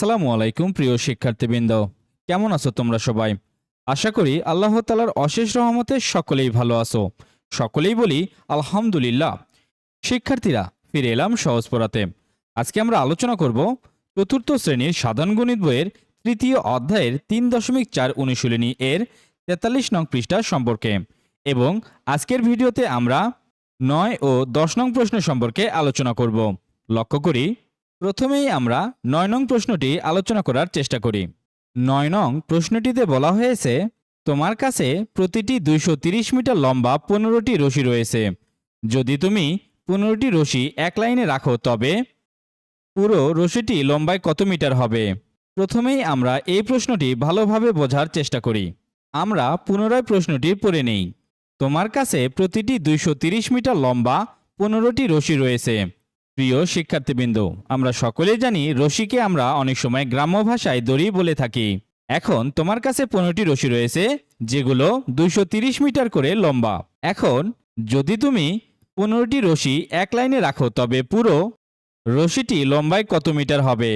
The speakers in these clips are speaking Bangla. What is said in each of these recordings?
আসসালামু আলাইকুম, প্রিয় শিক্ষার্থীবৃন্দ। কেমন আছো তোমরা সবাই? আশা করি আল্লাহ তালার অশেষ রহমতে সকলেই ভালো আছো। সকলেই বলি, আলহামদুলিল্লাহ। শিক্ষার্থীরা, ফিরে এলাম সহজ পড়াতে। আজকে আমরা আলোচনা করব চতুর্থ শ্রেণির সাধারণ গণিত বইয়ের তৃতীয় অধ্যায়ের তিন দশমিক চার অনুশীলনী এর তেতাল্লিশ নং পৃষ্ঠা সম্পর্কে। এবং আজকের ভিডিওতে আমরা নয় ও দশ নং প্রশ্ন সম্পর্কে আলোচনা করব। লক্ষ্য করি প্রথমেই আমরা নয় নং প্রশ্নটি আলোচনা করার চেষ্টা করি। নয় নং প্রশ্নটিতে বলা হয়েছে, তোমার কাছে প্রতিটি দুইশো মিটার লম্বা পনেরোটি রশি রয়েছে। যদি তুমি পনেরোটি রশি এক লাইনে রাখো, তবে পুরো রশিটি লম্বায় কত মিটার হবে? প্রথমেই আমরা এই প্রশ্নটি ভালোভাবে বোঝার চেষ্টা করি। আমরা পুনরায় প্রশ্নটি পড়ে নেই। তোমার কাছে প্রতিটি দুইশো মিটার লম্বা পনেরোটি রশি রয়েছে। প্রিয় শিক্ষার্থীবৃন্দ, আমরা সকলেই জানি রশিকে আমরা অনেক সময় গ্রাম্য ভাষায় দড়ি বলে থাকি। এখন তোমার কাছে পনেরোটি রশি রয়েছে, যেগুলো দুইশো মিটার করে লম্বা। এখন যদি তুমি পনেরোটি রশি এক লাইনে রাখো, তবে পুরো রশিটি লম্বায় কত মিটার হবে?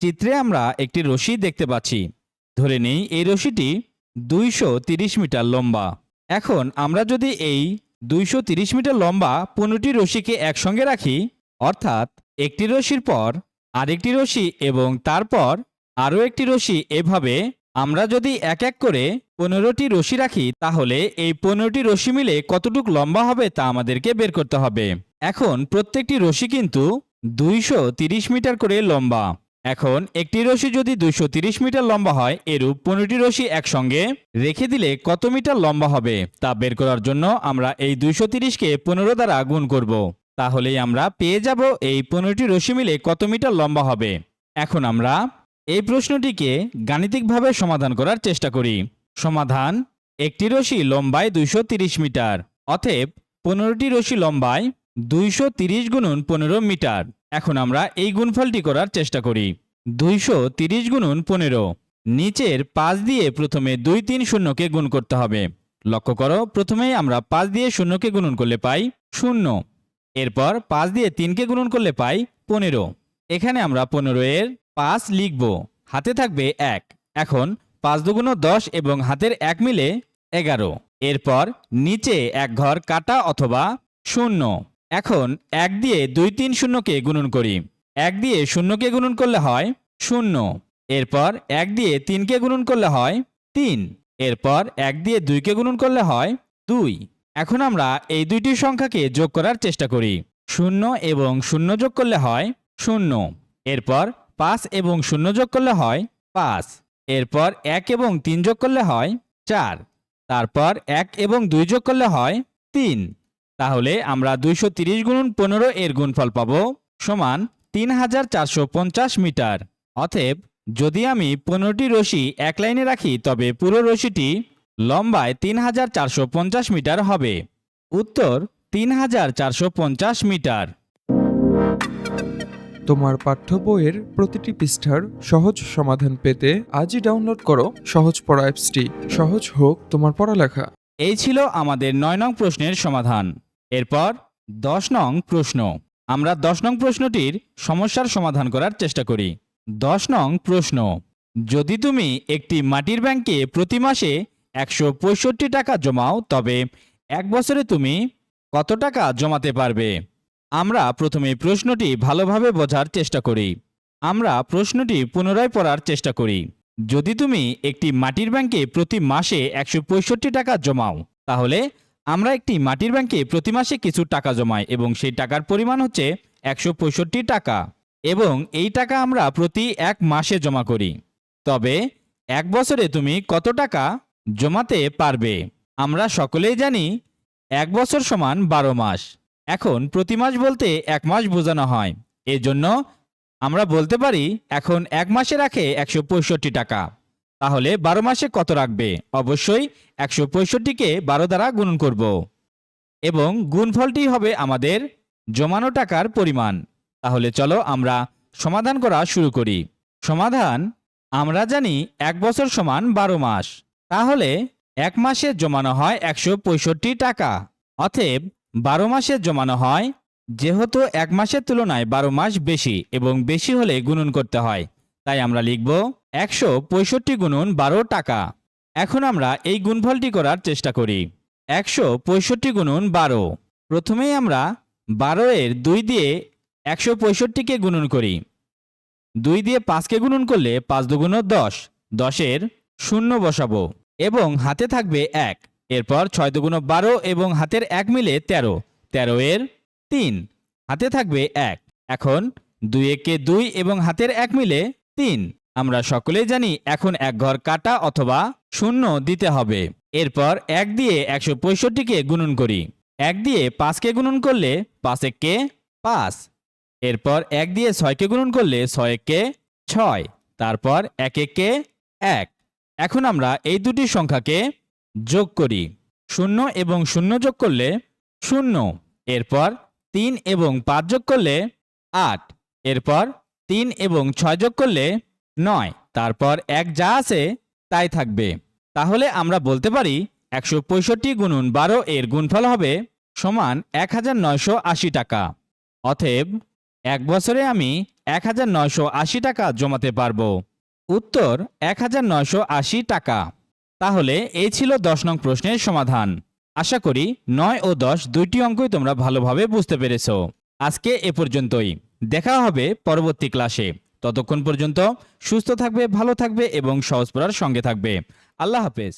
চিত্রে আমরা একটি রশি দেখতে পাচ্ছি। ধরে নেই, এই রশিটি দুইশো মিটার লম্বা। এখন আমরা যদি এই দুইশো মিটার লম্বা পনেরোটি রশিকে একসঙ্গে রাখি অর্থাৎ একটি রশির পর আরেকটি রশি এবং তারপর আরও একটি রশি। এভাবে আমরা যদি এক এক করে পনেরোটি রশি রাখি, তাহলে এই পনেরোটি রশি মিলে কতটুক লম্বা হবে তা আমাদেরকে বের করতে হবে। এখন প্রত্যেকটি রশি কিন্তু দুইশো তিরিশ মিটার করে লম্বা। এখন একটি রশি যদি দুইশো মিটার লম্বা হয়, এরূপ পনেরোটি রশি একসঙ্গে রেখে দিলে কত মিটার লম্বা হবে তা বের করার জন্য আমরা এই দুইশো তিরিশকে পনেরো দ্বারা গুণ করব। তাহলেই আমরা পেয়ে যাব এই পনেরোটি রশি মিলে কত মিটার লম্বা হবে। এখন আমরা এই প্রশ্নটিকে গাণিতিকভাবে সমাধান করার চেষ্টা করি। সমাধান, একটি রশি লম্বায় দুইশো মিটার, অতএব পনেরোটি রশি লম্বায় দুইশো তিরিশ গুণন পনেরো মিটার। এখন আমরা এই গুণফলটি করার চেষ্টা করি। দুইশো তিরিশ গুণন পনেরো, নিচের পাঁচ দিয়ে প্রথমে দুই তিন শূন্যকে গুণ করতে হবে। লক্ষ্য করো, প্রথমেই আমরা পাঁচ দিয়ে শূন্যকে গুণন করলে পাই শূন্য। এরপর পাঁচ দিয়ে তিনকে গুণন করলে পাই পনেরো। এখানে আমরা পনেরো এর পাঁচ লিখব। হাতে থাকবে এক। এখন পাঁচ দুগুণ দশ এবং হাতের এক মিলে এগারো। এরপর নিচে এক ঘর কাটা অথবা শূন্য। এখন এক দিয়ে দুই তিন শূন্যকে গুণন করি। এক দিয়ে শূন্যকে গুণন করলে হয় শূন্য। এরপর এক দিয়ে তিনকে গুণন করলে হয় তিন। এরপর এক দিয়ে দুইকে গুণন করলে হয় দুই। এখন আমরা এই দুইটি সংখ্যাকে যোগ করার চেষ্টা করি। শূন্য এবং শূন্য যোগ করলে হয় শূন্য। এরপর পাঁচ এবং শূন্য যোগ করলে হয় পাঁচ। এরপর এক এবং তিন যোগ করলে হয় চার। তারপর এক এবং দুই যোগ করলে হয় তিন। তাহলে আমরা দুইশো তিরিশ গুণন পনেরো এর গুণফল পাব সমান তিন হাজার চারশো পঞ্চাশ মিটার। অতএব যদি আমি পনেরোটি রশি এক লাইনে রাখি, তবে পুরো রশিটি লম্বায় তিন হাজার চারশো পঞ্চাশ মিটার হবে। উত্তর তিন হাজার চারশো পঞ্চাশ মিটার। তোমার পাঠ্য বইয়ের প্রতিটি পৃষ্ঠার সহজ সমাধান পেতে আজই ডাউনলোড করো সহজ পড়া অ্যাপসটি। সহজ হোক তোমার পড়ালেখা। এই ছিল আমাদের নয় নং প্রশ্নের সমাধান। এরপর দশ নং প্রশ্ন। আমরা দশ নং প্রশ্নটির সমস্যার সমাধান করার চেষ্টা করি। দশ নং প্রশ্ন। যদি তুমি একটি মাটির ব্যাংকে প্রতি মাসে একশো পঁয়ষট্টি টাকা জমাও, তবে এক বছরে তুমি কত টাকা জমাতে পারবে? আমরা প্রথমে প্রশ্নটি ভালোভাবে বোঝার চেষ্টা করি। আমরা প্রশ্নটি পুনরায় পড়ার চেষ্টা করি। যদি তুমি একটি মাটির ব্যাংকে প্রতি মাসে একশো পঁয়ষট্টি টাকা জমাও, তাহলে আমরা একটি মাটির ব্যাংকে প্রতি মাসে কিছু টাকা জমাই এবং সেই টাকার পরিমাণ হচ্ছে একশো পঁয়ষট্টি টাকা এবং এই টাকা আমরা প্রতি এক মাসে জমা করি। তবে এক বছরে তুমি কত টাকা জমাতে পারবে। আমরা সকলেই জানি এক বছর সমান বারো মাস। এখন প্রতি মাস বলতে এক মাস বোঝানো হয়। এজন্য আমরা বলতে পারি এখন এক মাসে রাখে একশো পঁয়ষট্টি টাকা। তাহলে বারো মাসে কত রাখবে? অবশ্যই একশো পঁয়ষট্টিকে বারো দ্বারা গুণন করব। এবং গুণফলটি হবে আমাদের জমানো টাকার পরিমাণ। তাহলে চলো আমরা সমাধান করা শুরু করি। সমাধান আমরা জানি এক বছর সমান বারো মাস। তাহলে এক মাসে জমানো হয় একশো পঁয়ষট্টি টাকা, অতএব বারো মাসে জমানো হয় যেহেতু এক মাসের তুলনায় বারো মাস বেশি এবং বেশি হলে গুণন করতে হয়। তাই আমরা লিখব একশো পঁয়ষট্টি গুণন বারো টাকা। এখন আমরা এই গুণফলটি করার চেষ্টা করি। একশো পঁয়ষট্টি গুণন বারো। প্রথমেই আমরা বারো এর দুই দিয়ে একশো পঁয়ষট্টিকে গুণন করি। দুই দিয়ে পাঁচকে গুণন করলে পাঁচ দুগুণ দশ। দশের শূন্য বসাবো এবং হাতে থাকবে এক। এরপর ছয় দুগুণ বারো এবং হাতের এক মিলে তেরো। তেরো এর তিন। হাতে থাকবে এক। এখন দুই একে দুই এবং হাতের এক মিলে তিন। আমরা সকলেই জানি এখন এক ঘর কাটা অথবা শূন্য দিতে হবে। এরপর এক দিয়ে একশো পঁয়ষট্টিকে গুণন করি। এক দিয়ে পাঁচকে গুণন করলে পাঁচ এককে পাঁচ। এরপর এক দিয়ে ছয়কে গুণন করলে ছয় ছয়। তারপর এক একে এক। এখন আমরা এই দুটি সংখ্যাকে যোগ করি। শূন্য এবং শূন্য যোগ করলে শূন্য, এরপর তিন এবং পাঁচ যোগ করলে আট, এরপর তিন এবং ছয় যোগ করলে নয়, তারপর এক যা আছে তাই থাকবে। তাহলে আমরা বলতে পারি একশো পঁয়ষট্টি গুণুন বারো এর গুণফল হবে সমান এক হাজার নয়শো আশি টাকা। অতএব এক বছরে আমি এক হাজার নয়শো আশি টাকা জমাতে পারব। উত্তর, এক হাজার নয়শো আশি টাকা। তাহলে এই ছিল দশ নং প্রশ্নের সমাধান। আশা করি নয় ও দশ দুইটি অঙ্কই তোমরা ভালোভাবে বুঝতে পেরেছ। আজকে এ পর্যন্তই। দেখা হবে পরবর্তী ক্লাসে। ততক্ষণ পর্যন্ত সুস্থ থাকবে, ভালো থাকবে এবং সহজ পড়ার সঙ্গে থাকবে। আল্লাহ হাফেজ।